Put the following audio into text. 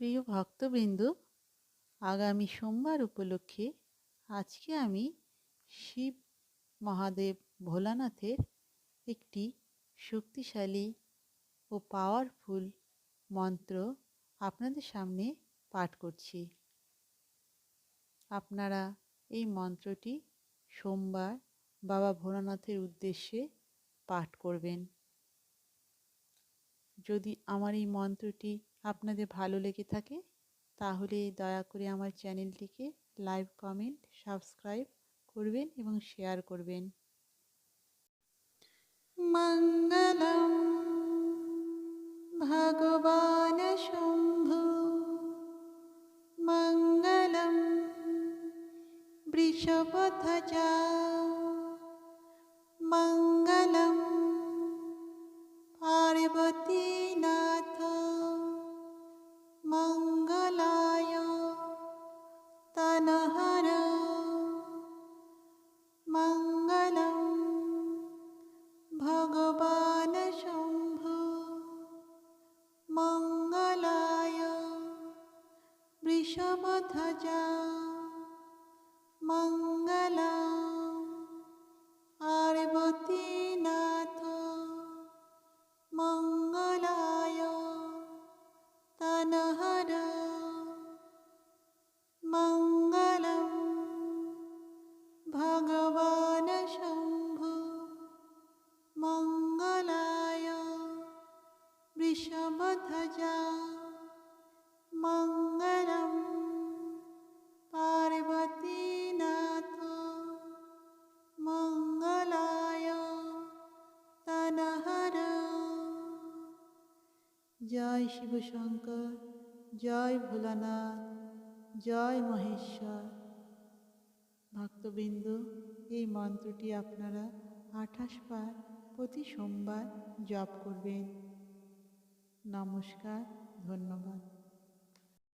প্রিয় ভক্তবৃন্দ, আগামী সোমবার উপলক্ষে আজকে আমি শিব মহাদেব ভোলানাথের একটি শক্তিশালী ও পাওয়ারফুল মন্ত্র আপনাদের সামনে পাঠ করছি। আপনারা এই মন্ত্রটি সোমবার বাবা ভোলানাথের উদ্দেশ্যে পাঠ করবেন। যদি আমার এই মন্ত্রটি আপনাদের ভালো লেগে থাকে, তাহলে দয়া করে আমার চ্যানেলটিকে লাইভ কমেন্ট, সাবস্ক্রাইব করবেন এবং শেয়ার করবেন। মঙ্গলম ভগবান শম্ভু, মঙ্গলম বৃষভধ্বজা বৃষভধ্বজা মঙ্গলম জয় শিবশঙ্কর জয় ভোলানাথ, জয় মহেশ্বর। ভক্তবৃন্দ, এই মন্ত্রটি আপনারা আঠাশ বার প্রতি সোমবার জপ করবেন। নমস্কার, ধন্যবাদ।